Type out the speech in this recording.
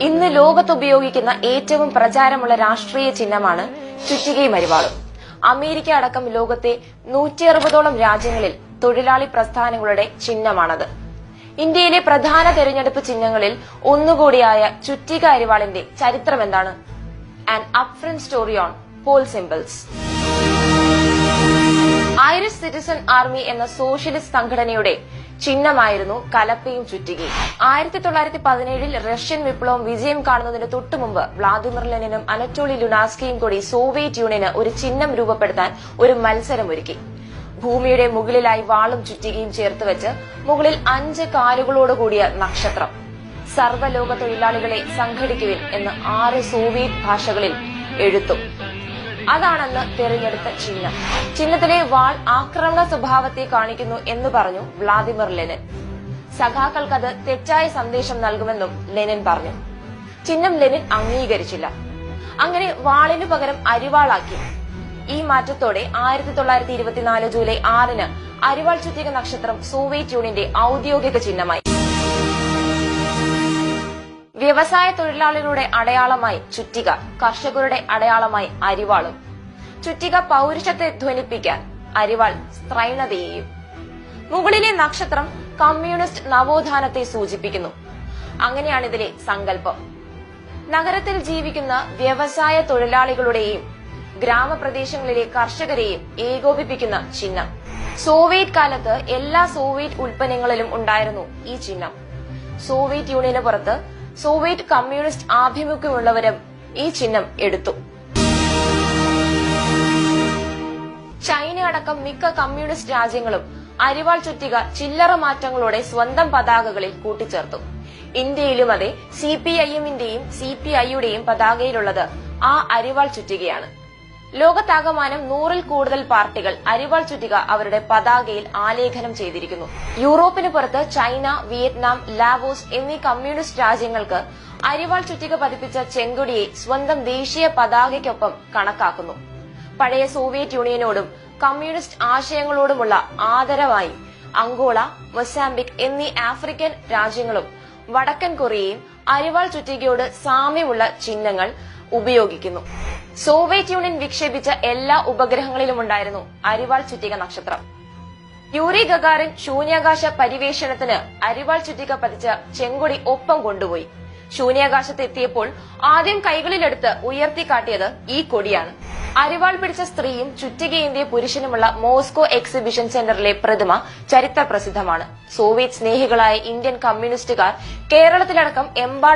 ഇന്ന് ലോകത്ത് ഉപയോഗിക്കുന്ന ഏറ്റവും പ്രചാരമുള്ള രാഷ്ട്രീയ ചിഹ്നമാണ് ചുറ്റികയും അരിവാളും. അമേരിക്ക അടക്കം ലോകത്തെ നൂറ്റി അറുപതോളം രാജ്യങ്ങളിൽ തൊഴിലാളി പ്രസ്ഥാനങ്ങളുടെ ചിഹ്നമാണത്. ഇന്ത്യയിലെ പ്രധാന തെരഞ്ഞെടുപ്പ് ചിഹ്നങ്ങളിൽ ഒന്നുകൂടിയായ ചുറ്റിക അരിവാളിന്റെ ചരിത്രം എന്താണ് an upfront story on pole Irish Citizen Army എന്ന സോഷ്യലിസ്റ്റ് സംഘടനയുടെ ചിഹ്നമായിരുന്നു കലപ്പയും ചുറ്റികയും. ആയിരത്തി തൊള്ളായിരത്തി പതിനേഴിൽ റഷ്യൻ വിപ്ലവം വിജയം കാണുന്നതിന് തൊട്ടുമുമ്പ് വ്ളാദിമിർ ലെനിനും അനറ്റോളി ലുനാസ്കിയും കൂടി സോവിയറ്റ് യൂണിയന് ഒരു ചിഹ്നം രൂപപ്പെടുത്താൻ ഒരു മത്സരമൊരുക്കി. ഭൂമിയുടെ മുകളിലായി വാളും ചുറ്റികയും ചേർത്ത് വെച്ച് മുകളിൽ അഞ്ച് കാലുകളോടുകൂടിയ നക്ഷത്രം. സർവലോക തൊഴിലാളികളെ സംഘടിക്കുവിൻ എന്ന് ആറ് സോവിയറ്റ് ഭാഷകളിൽ എഴുത്തും. അതാണെന്ന് തെരഞ്ഞെടുത്ത ചിഹ്നം. ചിഹ്നത്തിലെ വാൾ ആക്രമണ സ്വഭാവത്തെ കാണിക്കുന്നു എന്ന് പറഞ്ഞു വ്ളാദിമിർ ലെനിൻ. സഖാക്കൾക്കത് തെറ്റായ സന്ദേശം നൽകുമെന്നും ലെനിൻ പറഞ്ഞു. ചിഹ്നം ലെനിൻ അംഗീകരിച്ചില്ല. അങ്ങനെ വാളിനു പകരം അരിവാളാക്കി. ഈ മാറ്റത്തോടെ ആയിരത്തി തൊള്ളായിരത്തി ഇരുപത്തിനാല് ജൂലൈ ആറിന് അരിവാൾ ചുറ്റിക നക്ഷത്രം സോവിയറ്റ് യൂണിയന്റെ ഔദ്യോഗിക ചിഹ്നമായി. വ്യവസായ തൊഴിലാളികളുടെ അടയാളമായി ചുറ്റിക കർഷകരുടെ അടയാളമായി അരിവാളും. ചുറ്റിക പൗരുഷത്തെ ധ്വനിപ്പിക്കാൻ അരിവാൾ സ്ത്രൈണതയെയും. മുകളിലെ നക്ഷത്രം കമ്മ്യൂണിസ്റ്റ് നവോത്ഥാനത്തെ സൂചിപ്പിക്കുന്നു. അങ്ങനെയാണ് ഇതിലെ സങ്കല്പം. നഗരത്തിൽ ജീവിക്കുന്ന വ്യവസായ തൊഴിലാളികളുടെയും ഗ്രാമപ്രദേശങ്ങളിലെ കർഷകരെയും ഏകോപിപ്പിക്കുന്ന ചിഹ്നം. സോവിയറ്റ് കാലത്ത് എല്ലാ സോവിയറ്റ് ഉൽപ്പന്നങ്ങളിലും ഉണ്ടായിരുന്നു ഈ ചിഹ്നം. സോവിയറ്റ് യൂണിയന് പുറത്ത് സോവിയറ്റ് കമ്മ്യൂണിസ്റ്റ് ആഭിമുഖ്യമുള്ളവരും ഈ ചിഹ്നം എടുത്തു. ചൈന അടക്കം മിക്ക കമ്മ്യൂണിസ്റ്റ് രാജ്യങ്ങളും അരിവാൾ ചുറ്റിക ചില്ലറ മാറ്റങ്ങളോടെ സ്വന്തം പതാകകളിൽ കൂട്ടിച്ചേർത്തു. ഇന്ത്യയിലും അതെ സി പി ഐ എമ്മിന്റെയും സി പി ഐയുടെയും പതാകയിലുള്ളത് ആ അരിവാൾ ചുറ്റികയാണ്. ലോകത്താകമാനം നൂറിൽ കൂടുതൽ പാർട്ടികൾ അരിവാൾ ചുറ്റിക അവരുടെ പതാകയിൽ ആലേഖനം ചെയ്തിരിക്കുന്നു. യൂറോപ്പിന് പുറത്ത് ചൈന വിയറ്റ്നാം ലാവോസ് എന്നീ കമ്മ്യൂണിസ്റ്റ് രാജ്യങ്ങൾക്ക് അരിവാൾ ചുറ്റിക പതിപ്പിച്ച ചെങ്കൊടിയെ സ്വന്തം ദേശീയ പതാകയ്ക്കൊപ്പം കണക്കാക്കുന്നു. പഴയ സോവിയറ്റ് യൂണിയനോടും കമ്മ്യൂണിസ്റ്റ് ആശയങ്ങളോടുമുള്ള ആദരവായി അങ്കോള മൊസാംബിക് എന്നീ ആഫ്രിക്കൻ രാജ്യങ്ങളും വടക്കൻ കൊറിയയും അരിവാൾ ചുറ്റികയോട് സാമ്യമുള്ള ചിഹ്നങ്ങൾ ഉപയോഗിക്കുന്നു. സോവിയറ്റ് യൂണിയൻ വിക്ഷേപിച്ച എല്ലാ ഉപഗ്രഹങ്ങളിലുമുണ്ടായിരുന്നു അരിവാൾ ചുറ്റിക നക്ഷത്രം. യൂറി ഗഗാറിൻ ശൂന്യാകാശ പരിവേഷണത്തിന് അരിവാൾ ചുറ്റിക പതിച്ച ചെങ്കൊടി ഒപ്പം കൊണ്ടുപോയി. ശൂന്യാകാശത്ത് എത്തിയപ്പോൾ ആദ്യം കൈകളിലെടുത്ത് ഉയർത്തിക്കാട്ടിയത് ഈ കൊടിയാണ്. അരിവാൾ പിടിച്ച സ്ത്രീയും ചുറ്റികയേന്തിയ പുരുഷനുമുള്ള മോസ്കോ എക്സിബിഷൻ സെന്ററിലെ പ്രതിമ ചരിത്ര പ്രസിദ്ധമാണ് സോവിയറ്റ് സ്നേഹികളായ ഇന്ത്യൻ കമ്മ്യൂണിസ്റ്റുകാർ കേരളത്തിലടക്കം എമ്പാടും